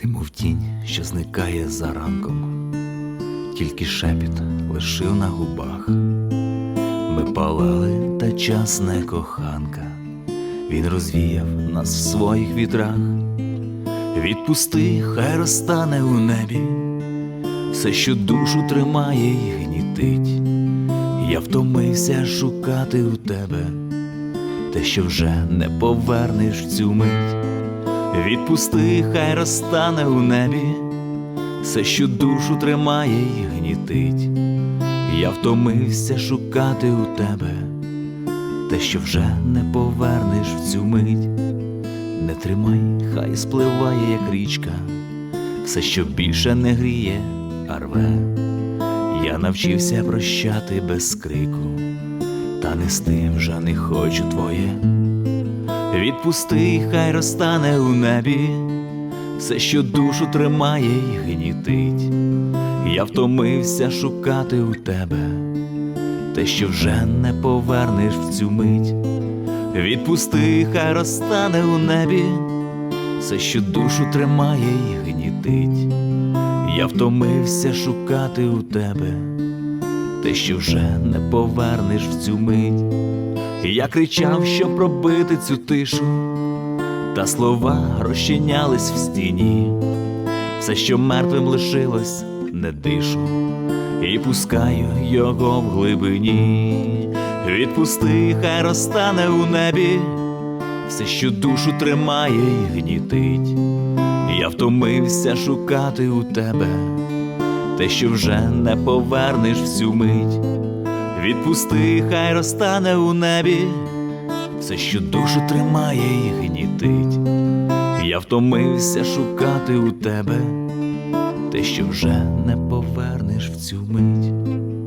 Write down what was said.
Ти мов тінь, що зникає за ранком, тільки шепіт лишив на губах. Ми палали, та час не коханка, він розвіяв нас в своїх вітрах. Відпусти, хай розтане у небі, все, що душу тримає і гнітить. Я втомився шукати у тебе, те, що вже не повернеш в цю мить. Відпусти, хай розтане у небі, все, що душу тримає і гнітить. Я втомився шукати у тебе, те, що вже не повернеш в цю мить. Не тримай, хай спливає, як річка, все, що більше не гріє, а рве. Я навчився прощати без крику, та нести вже не хочу твоє. Відпусти, хай розтане у небі, все, що душу тримає і гнітить. Я втомився шукати у тебе, те, що вже не повернеш в цю мить. Відпусти, хай розтане у небі, все, що душу тримає і гнітить. Я втомився шукати у тебе, те, що вже не повернеш в цю мить. Я кричав, щоб пробити цю тишу, та слова розчинялись в стіні. Все, що мертвим лишилось, не дишу, і пускаю його в глибині. Відпусти, хай розтане у небі, все, що душу тримає і гнітить. Я втомився шукати у тебе, те, що вже не повернеш в цю мить. Відпусти, хай розтане у небі, все, що душу тримає і гнітить. Я втомився шукати у тебе, те, що вже не повернеш в цю мить.